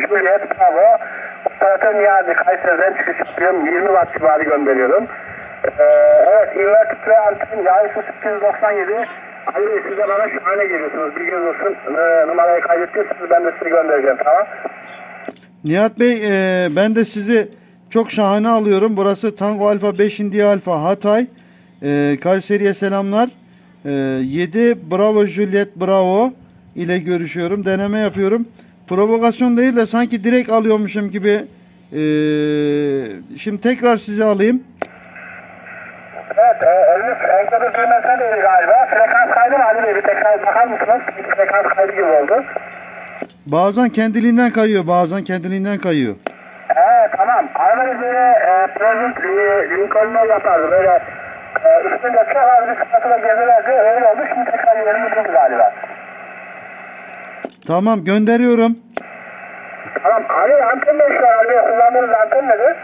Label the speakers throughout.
Speaker 1: Juliet Bravo. Operatör Niyazi Kayseri'den çıkış yapıyorum. 20 watt civarı gönderiyorum. Ee, evet inverter ve anten Yaysu 897. Ali Bey siz de bana şahane geliyorsunuz. Bilginiz olsun. Ee, numarayı kaydettiyseniz ben de size göndereceğim tamam.
Speaker 2: Nihat Bey e, ben de sizi çok şahane alıyorum. Burası Tango Alfa 5 India Alfa Hatay. E, Kayseri'ye selamlar. E, 7 Bravo Juliet Bravo ile görüşüyorum. Deneme yapıyorum. Provokasyon değil de sanki direkt alıyormuşum gibi. E, şimdi tekrar sizi alayım.
Speaker 1: Evet, e, eliniz enkodu düğmesine değdi galiba. Frekans kaydı mı Ali Bey? Bir tekrar bakar mısınız? Bir frekans kaydı gibi oldu.
Speaker 2: Bazen kendiliğinden kayıyor, bazen kendiliğinden kayıyor.
Speaker 1: Evet, tamam. Araba böyle e, President e, Lincoln'u yapardı. Böyle e, üstünde çok az bir sıkıntıla gezerlerdi. Öyle oldu. Şimdi tekrar yerini buldu galiba.
Speaker 2: Tamam gönderiyorum.
Speaker 1: Tamam. Ali anten işler? Ali kullandığınız anten nedir?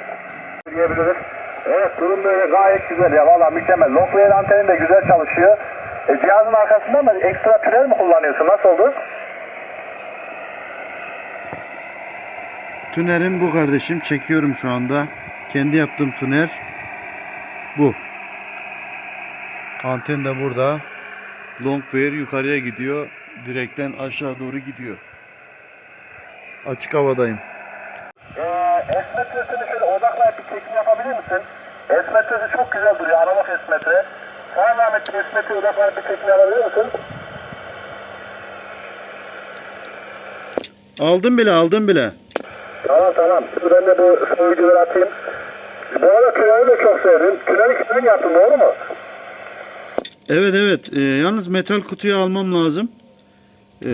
Speaker 1: Diyebiliriz. Evet durum böyle gayet güzel ya valla mükemmel. Longwave antenin de güzel çalışıyor. E, cihazın arkasından da ekstra tünel mi kullanıyorsun? Nasıl oldu?
Speaker 2: Tünerim bu kardeşim. Çekiyorum şu anda. Kendi yaptığım tüner bu. Anten de burada. Longwire yukarıya gidiyor. Direkten aşağı doğru gidiyor. Açık havadayım.
Speaker 1: Ee, esmetresini şöyle odaklayıp bir çekim yapabilir misin? Esmetresi çok güzel duruyor. Analog esmetre. Sana zahmet bir esmetre odaklayıp bir çekim yapabilir misin?
Speaker 2: Aldım bile aldım bile.
Speaker 1: Tamam tamam. Dur ben de bu son videoları atayım. Bu arada tüneli de çok sevdim. Tüneli kendin yaptın doğru mu?
Speaker 2: Evet evet. Ee, yalnız metal kutuyu almam lazım. Ee,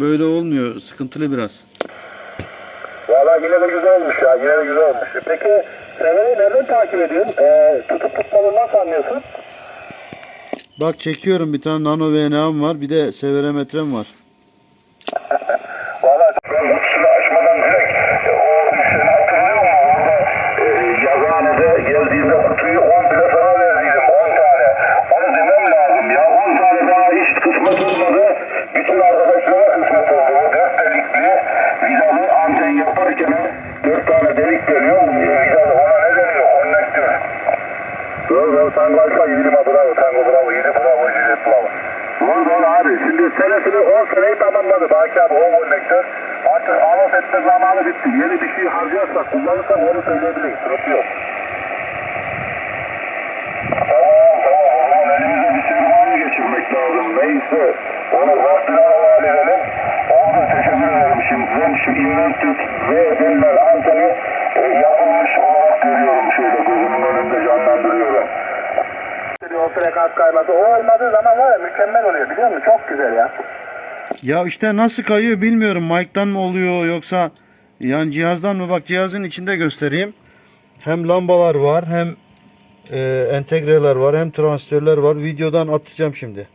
Speaker 2: böyle olmuyor. Sıkıntılı biraz.
Speaker 1: Valla yine de güzel olmuş ya. Yine de güzel olmuş. Peki Sever'i nereden takip ediyorsun? Ee, tutup tutmadığını nasıl anlıyorsun?
Speaker 2: Bak çekiyorum bir tane nano VNA'm var. Bir de severemetrem var.
Speaker 1: Valla ben kutusunu açmadan direkt e, o seni hatırlıyor musun? Orada e, yazıhanede geldiğinde kutuyu 10 bile sana verdiydim. 10 tane. Onu demem lazım ya. 10 tane daha hiç kısmet olmadı. Bütün arkadaşlara kısmet oldu. O 4 delikli vidalı anten yaparken 4 tane delik geliyor. E, Vidalı ona ne deniyor? Konnektör. Doğru doğru Tango Alfa 7 bravo. Tango bravo 7 bravo 7 bravo. Doğru doğru abi. Şimdi senesini 10 seneyi tamamladı. Baki abi 10 konnektör. Artık anons etme zamanı bitti. Yeni bir şey harcarsak kullanırsak onu söyleyebiliriz. Sıkıntı yok. Tamam tamam. O zaman elimize bir sermaye geçirmek lazım. Neyse. Onu havale edelim. Oldu. Teşekkür ederim. Şimdi ben şu inverted ve denilen Frekans kayması. O olmadığı zaman var ya mükemmel oluyor biliyor musun? Çok güzel ya.
Speaker 2: Ya işte nasıl kayıyor bilmiyorum. Mic'tan mı oluyor yoksa yani cihazdan mı? Bak cihazın içinde göstereyim. Hem lambalar var hem e, entegreler var hem transistörler var. Videodan atacağım şimdi.